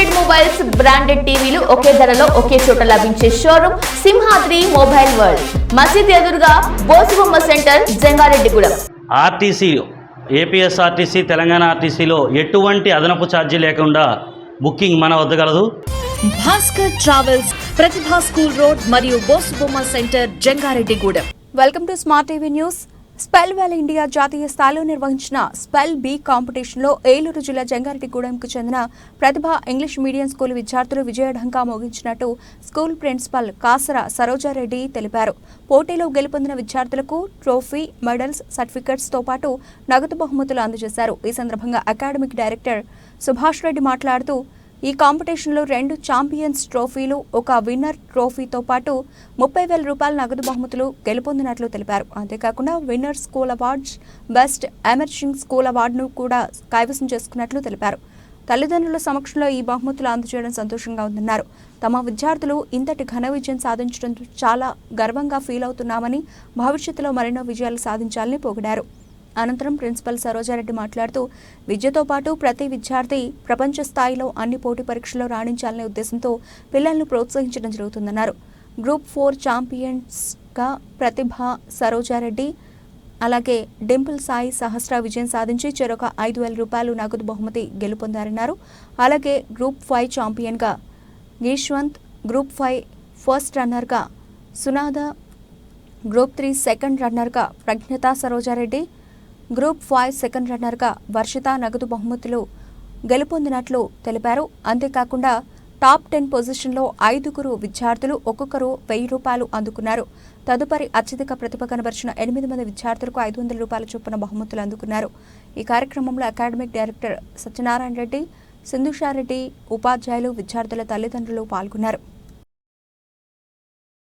Branded mobiles branded టీవీలు ఒకే ధరలో ఒకే చోట లభించే షోరూమ్ సింహాద్రి మొబైల్ వరల్డ్ మసీద్ ఎదురుగా Bosubomma center Jangareddygudem. RTC APSRTC Telangana ఆర్టీసీలో ఎటువంటి అదనపు ఛార్జీ లేకుండా బుకింగ్ మన వద్ద గలదు Bhaskar travels Pratibha school road మరియు Bosubomma center Jangareddygudem. Welcome to smart TV news Spell Well India జాతీయ స్థాయిలో నిర్వహించిన స్పెల్ బి కాంపిటీషన్లో ఏలూరు జిల్లా జంగారెడ్డిగూడెంకు చెందిన ప్రతిభ ఇంగ్లీష్ మీడియం స్కూల్ విద్యార్థులు విజయఢంకా మోగించినట్టు స్కూల్ ప్రిన్సిపల్ కాసర సరోజారెడ్డి తెలిపారు. పోటీలో గెలుపొందిన విద్యార్థులకు ట్రోఫీ మెడల్స్ సర్టిఫికెట్స్తో పాటు నగదు బహుమతులు అందజేశారు. ఈ సందర్భంగా అకాడమిక్ డైరెక్టర్ సుభాష్ రెడ్డి మాట్లాడుతూ ఈ కాంపిటీషన్లో రెండు ఛాంపియన్స్ ట్రోఫీలు ఒక విన్నర్ ట్రోఫీతో పాటు ముప్పై వేల రూపాయల నగదు బహుమతులు గెలుపొందినట్లు తెలిపారు. అంతేకాకుండా winner school awards best emerging school అవార్డును కూడా కైవసం చేసుకున్నట్లు తెలిపారు. తల్లిదండ్రుల సమక్షంలో ఈ బహుమతులు అందజేయడం సంతోషంగా ఉందన్నారు. తమ విద్యార్థులు ఇంతటి ఘన విజయం సాధించడం చాలా గర్వంగా ఫీల్ అవుతున్నామని భవిష్యత్తులో మరెన్నో విజయాలు సాధించాలని పొగిడారు. అనంతరం ప్రిన్సిపల్ సరోజారెడ్డి మాట్లాడుతూ విద్యతో పాటు ప్రతి విద్యార్థి ప్రపంచ స్థాయిలో అన్ని పోటీ పరీక్షల్లో రాణించాలనే ఉద్దేశంతో పిల్లలను ప్రోత్సహించడం జరుగుతుందన్నారు. గ్రూప్ ఫోర్ ఛాంపియన్స్గా ప్రతిభ సరోజారెడ్డి అలాగే డింపుల్ సాయి సహస్ర విజయం సాధించి చెరొక ఐదు వేల రూపాయలు నగదు బహుమతి గెలుపొందారన్నారు. అలాగే గ్రూప్ ఫైవ్ ఛాంపియన్గా యశ్వంత్ గ్రూప్ ఫైవ్ ఫస్ట్ రన్నర్గా Sunada group three second రన్నర్గా Pragnatha Sarojareddy group five second రన్నర్గా Varshitha నగదు బహుమతులు గెలుపొందినట్లు తెలిపారు. అంతేకాకుండా టాప్ టెన్ పొజిషన్లో ఐదుగురు విద్యార్థులు ఒక్కొక్కరు వెయ్యి రూపాయలు అందుకున్నారు. తదుపరి అత్యధిక ప్రతిభ కనబరిచిన ఎనిమిది మంది విద్యార్థులకు ఐదు వందల రూపాయల చొప్పున బహుమతులు అందుకున్నారు. ఈ కార్యక్రమంలో అకాడమిక్ డైరెక్టర్ సత్యనారాయణ రెడ్డి సింధుషారెడ్డి ఉపాధ్యాయులు విద్యార్థుల తల్లిదండ్రులు పాల్గొన్నారు.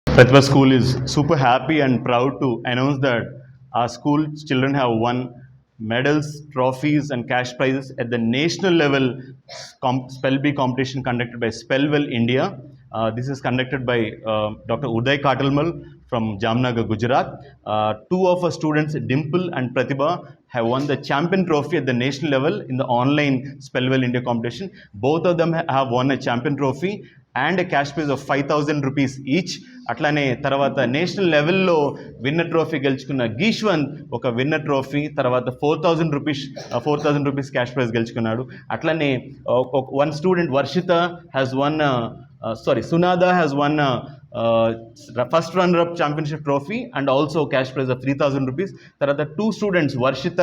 Pratibha school is super happy and proud to announce that our school children have won medals, trophies, and cash prizes at the national level com- Spell Bee competition conducted by Spellwell India. Uh, this is conducted by uh, Dr. Uday Katalmal from Jamnagar, Gujarat. Uh, two of our students, Dimple and Pratibha, have won the champion trophy at the national level in the online Spellwell India competition. Both of them ha- have won a champion trophy and cash prize of five thousand rupees each అట్లానే తర్వాత national లెవెల్లో winner trophy గెలుచుకున్న గీష్వంత్ ఒక winner trophy తర్వాత four thousand rupees four thousand rupees cash prize గెలుచుకున్నాడు. అట్లానే one student Varshitha has won sorry Sunada has won first runner up championship trophy and also cash prize of three thousand rupees తర్వాత two students Varshitha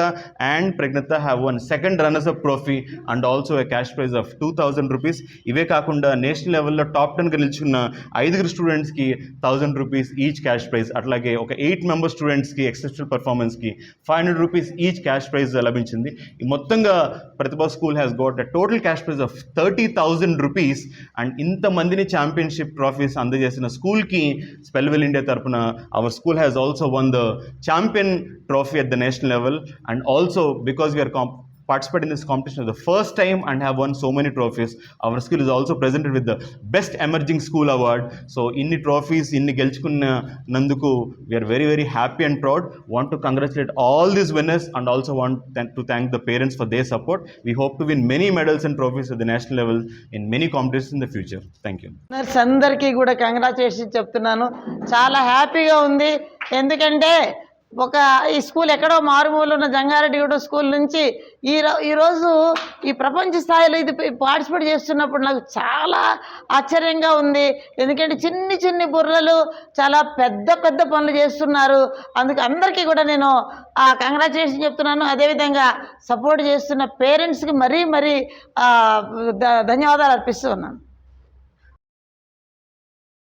and Pragnatha have won second runners up trophy and also a cash prize of two thousand rupees ఇవే కాకుండా national లెవెల్లో top టెన్గా నిల్చున్న ఐదుగురు స్టూడెంట్స్కి thousand rupees each cash prize అట్లాగే ఒక ఎయిట్ మెంబర్ స్టూడెంట్స్కి exceptional పర్ఫార్మెన్స్కి five hundred rupees each cash prize లభించింది. ఈ మొత్తంగా Pratibha school has got a total cash prize of thirty thousand rupees and ఇంతమందిని ఛాంపియన్షిప్ ట్రోఫీస్ అందజేసిన స్కూల్కి స్పెల్వెల్ ఇండియా తరపున our school has also won the champion trophy at the national level and also because we are comp- participate in this competition the first first and and won won so many trophies. Our school is also presented with the Best Emerging School Award. So, inni trophies, inni గెలుచుకున్న నందుకు we are very very happy and proud want to congratulate all these winners and also want to thank the parents for their support we hope to win many medals and trophies at the national level in many competitions in the future thank you అందరికీ కూడా congratulation చెప్తున్నాను చాలా హ్యాపీగా ఉంది ఎందుకంటే ఒక ఈ school ఎక్కడో మారుమూలు ఉన్న జంగారెడ్డిగూడ స్కూల్ నుంచి ఈ రో- ఈరోజు ఈ ప్రపంచ స్థాయిలో ఇది పార్టిసిపేట్ చేస్తున్నప్పుడు నాకు చాలా ఆశ్చర్యంగా ఉంది. ఎందుకంటే చిన్ని చిన్ని బుర్రలు చాలా పెద్ద పెద్ద పనులు చేస్తున్నారు. అందుకు అందరికీ కూడా నేను ఆ కంగ్రాచులేషన్ చెప్తున్నాను. అదేవిధంగా సపోర్ట్ చేస్తున్న పేరెంట్స్కి మరీ మరీ ధన్యవాదాలు అర్పిస్తూ ఉన్నాను